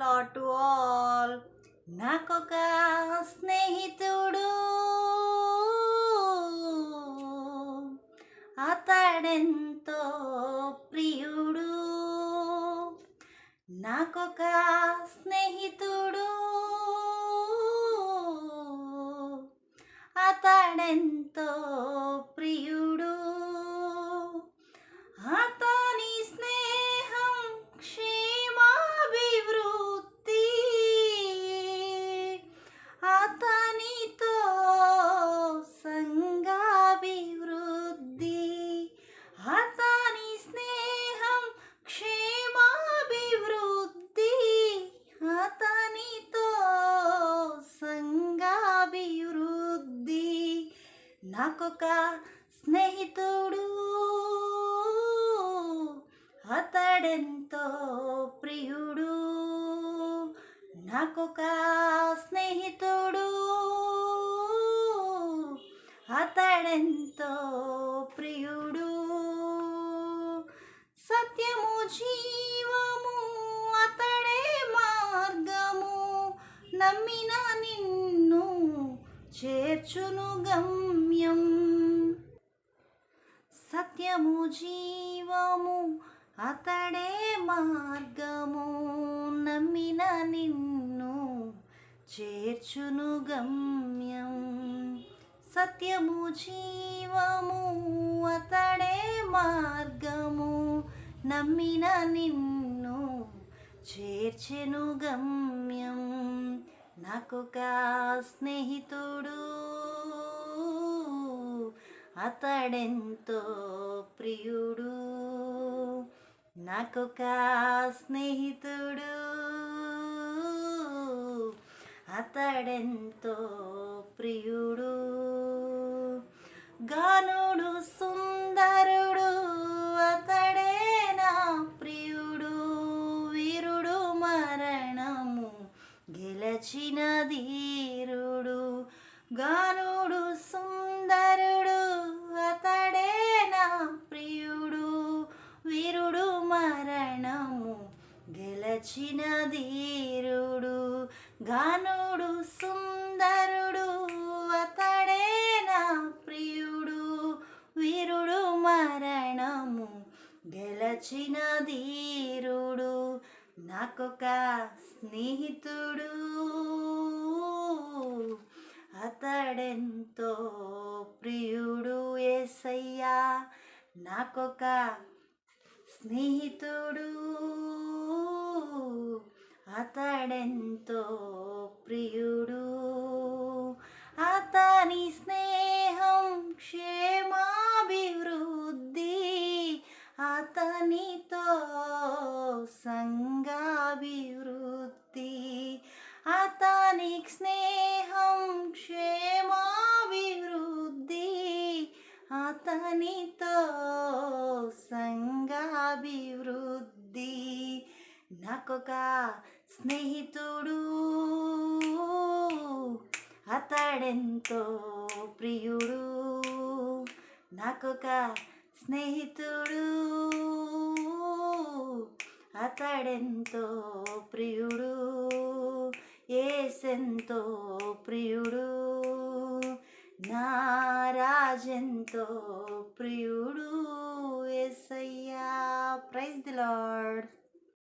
Lot to all. నాకొక స్నేహితుడు. అతడెంతో ప్రియుడు. నాకొక స్నేహితుడు. అతడెంతో నాకొక స్నేహితుడు అతడెంతో ప్రియుడు నాకొక స్నేహితుడు అతడెంతో ప్రియుడు సత్యము జీవము అతడే మార్గము నమ్మిన నిన్ను చేర్చును గమ్యం సత్యము జీవము అతడే మార్గము. నమ్మిన నిన్ను చేర్చును గమ్యం. సత్యము జీవము అతడే మార్గము. నమ్మిన నిన్ను చేర్చెను గమ్యం. నాకొక స్నేహితుడు. అతడెంతో ప్రియుడు నాకొక స్నేహితుడు. అతడెంతో ప్రియుడు గానుడు సుందరుడు. అతడే నా ప్రియుడు వీరుడు మరణము గెలచిన ధీరుడు గా గెలచిన ధీరుడు గానుడు సుందరుడు అతడే నా ప్రియుడు. వీరుడు మరణము గెలచిన ధీరుడు నాకొక స్నేహితుడు. అతడెంతో ప్రియుడు ఏసయ్యా నాకొక స్నేహితుడు. అతడెంతో ప్రియుడు. అతని స్నేహం క్షేమాభివృద్ధి. అతనితో సంగాభివృద్ధి అతని స్నేహం క్షేమాభివృద్ధి. అతనితో నాకొక స్నేహితుడు అతడెంతో ప్రియుడు. నాకొక స్నేహితుడు అతడెంతో ప్రియుడు. ఏసెంతో ప్రియుడు. నా రాజెంతో ప్రియుడు. ఎస్సయ్యా ప్రైజ్ ది లార్డ్.